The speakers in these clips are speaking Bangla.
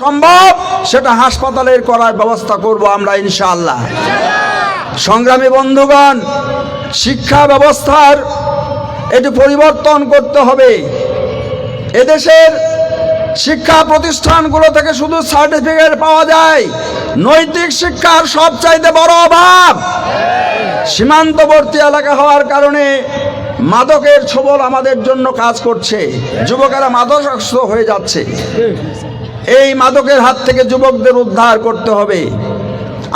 সম্ভব? সেটা হাসপাতালের করার ব্যবস্থা করব আমরা, ইনশাআল্লাহ। সংগ্রামী বন্ধুগণ, শিক্ষা ব্যবস্থার এটি পরিবর্তন করতে হবে। এদেশের শিক্ষা প্রতিষ্ঠানগুলো থেকে শুধু সার্টিফিকেট পাওয়া যায়, নৈতিক শিক্ষার সবচাইতে বড় অভাব। সীমান্তবর্তী এলাকা হওয়ার কারণে মাদকের ছবল আমাদের জন্য কাজ করছে। যুবকেরা মাদকাসক্ত হয়ে যাচ্ছে। এই মাদকের হাত থেকে যুবকদের উদ্ধার করতে হবে।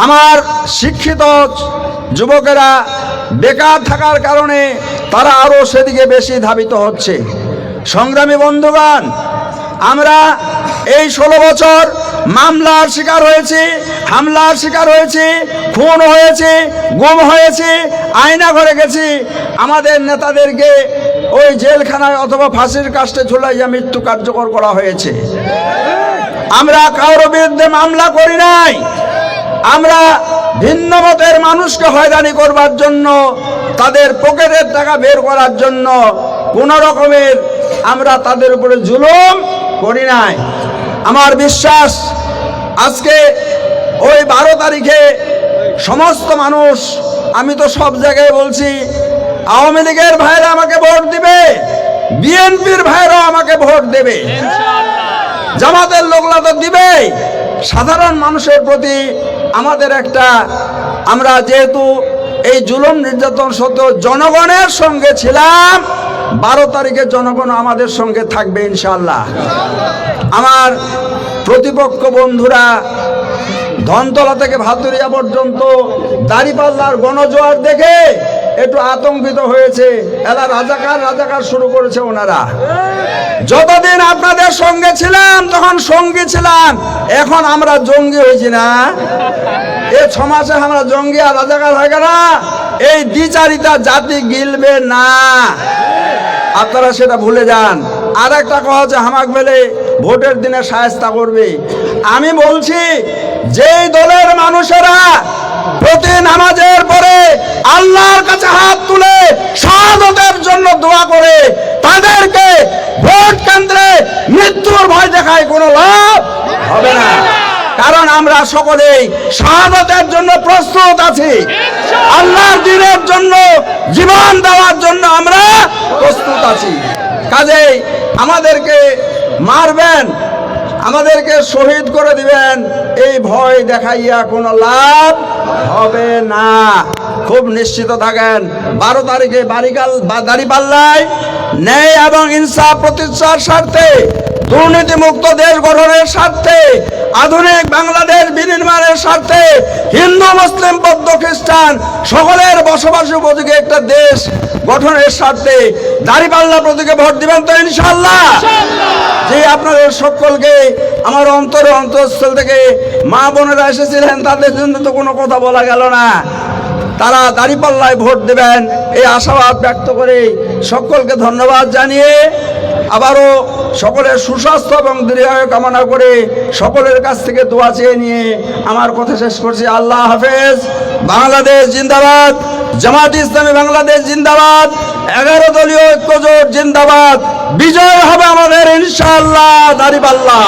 আমার শিক্ষিত যুবকেরা বেকার থাকার কারণে তারা আরও সেদিকে বেশি ধাবিত হচ্ছে। সংগ্রামী বন্ধুগণ, আমরা এই ষোলো বছর মামলার শিকার হয়েছি, হামলার শিকার হয়েছি, খুন হয়েছে, গুম হয়েছে, আয়না ঘরে গেছি। আমাদের নেতাদেরকে ওই জেলখানায় অথবা ফাঁসির কাস্টে ঝুলাইয়া মৃত্যু কার্যকর করা হয়েছে। আমরা কারোর বিরুদ্ধে মামলা করি নাই। আমরা ভিন্ন মতের মানুষকে হয়রানি করবার জন্য, তাদের পকেটের টাকা বের করার জন্য কোন রকমের আমরা তাদের উপরে জুলুম করি নাই। আমার বিশ্বাস, আজকে ওই বারো তারিখে সমস্ত মানুষ, আমি তো সব জায়গায় বলছি, আওয়ামী লীগের ভাইরা আমাকে ভোট দিবে, বিএনপির ভাইরাও আমাকে ভোট দেবে। জামাতের লোকলা তো দিবেই। সাধারণ মানুষের প্রতি আমাদের একটা, আমরা যেহেতু এই জুলুম নির্যাতন সত্ত্বেও জনগণের সঙ্গে ছিলাম, বারো তারিখে জনগণ আমাদের সঙ্গে থাকবে ইনশাল্লাহ আমার প্রতিপক্ষ বন্ধুরা, ধনতলা থেকে ভাতুরিয়া পর্যন্ত দাড়িপাল্লার গণজোয়ার দেখে একটু আতঙ্কিত হয়েছে। এলা রাজাকার রাজাকার শুরু করেছে ওনারা। যতদিন আপনাদের সঙ্গে ছিলাম, তখন সঙ্গী ছিলাম। এখন আমরা জঙ্গি হয়েছি না। এ মাসে আমরা জঙ্গি আর রাজাকার হয়ে গেল এই দ্বিচারিতা জাতি গিলবে না। আপনারা সেটা ভুলে যান। আর একটা কথা হচ্ছে, হামাক বেলে ভোটের দিনে সায়স্তা করবে। আমি বলছি, যেই দলের মানুষেরা প্রতি নামাজের পরে আল্লাহর কাছে হাত তুলে শাহাদতের জন্য দোয়া করে তাদেরকে ভোট কেন্দ্রে মৃত্যুর ভয় দেখায় কোনো লাভ হবে না। কারণ আমরা সকলেই শাহাদতের জন্য প্রস্তুত আছি। আল্লাহর দিনের জন্য, জীবন দেওয়ার জন্য আমরা প্রস্তুত আছি। কাজেই আমাদেরকে মারবেন, আমাদেরকে শহীদ করে দিবেন, এই ভয় দেখাইয়া কোনো লাভ হবে না। খুব নিশ্চিত থাকেন, বারো তারিখে বাড়িকাল বা দাড়িপাল্লায় ন্যায় এবং ইনসাফ প্রতিষ্ঠার স্বার্থে, দুর্নীতিমুক্ত দেশ গঠনের স্বার্থে, আধুনিক বাংলাদেশ বিনির্মাণের স্বার্থে, হিন্দু, মুসলিম, বৌদ্ধ, খ্রিস্টান সকলের বসবাস উপযোগী একটা দেশ গঠনের স্বার্থে দাঁড়িপাল্লা প্রতীকে ভোট দিবেন তো ইনশাল্লাহ যে আপনাদের সকলকে আমার অন্তরে অন্তঃস্থল থেকে মা বোনেরা এসেছিলেন, তাদের জন্য তো কোনো কথা বলা গেল না। তারা দাঁড়িপাল্লায় ভোট দেবেন, এই আশাবাদ ব্যক্ত করে সকলকে ধন্যবাদ জানিয়ে আবারও সকলের সুস্বাস্থ্য এবং দীর্ঘায়ু কামনা করে সকলের কাছ থেকে দোয়া চেয়ে নিয়ে আমার কথা শেষ করছি। আল্লাহ হাফেজ। বাংলাদেশ জিন্দাবাদ। জামাত ইসলামী বাংলাদেশ জিন্দাবাদ। এগারো দলীয় ঐক্যজোট জিন্দাবাদ। বিজয় হবে আমাদের ইনশাআল্লাহ ইনশাআল্লাহ।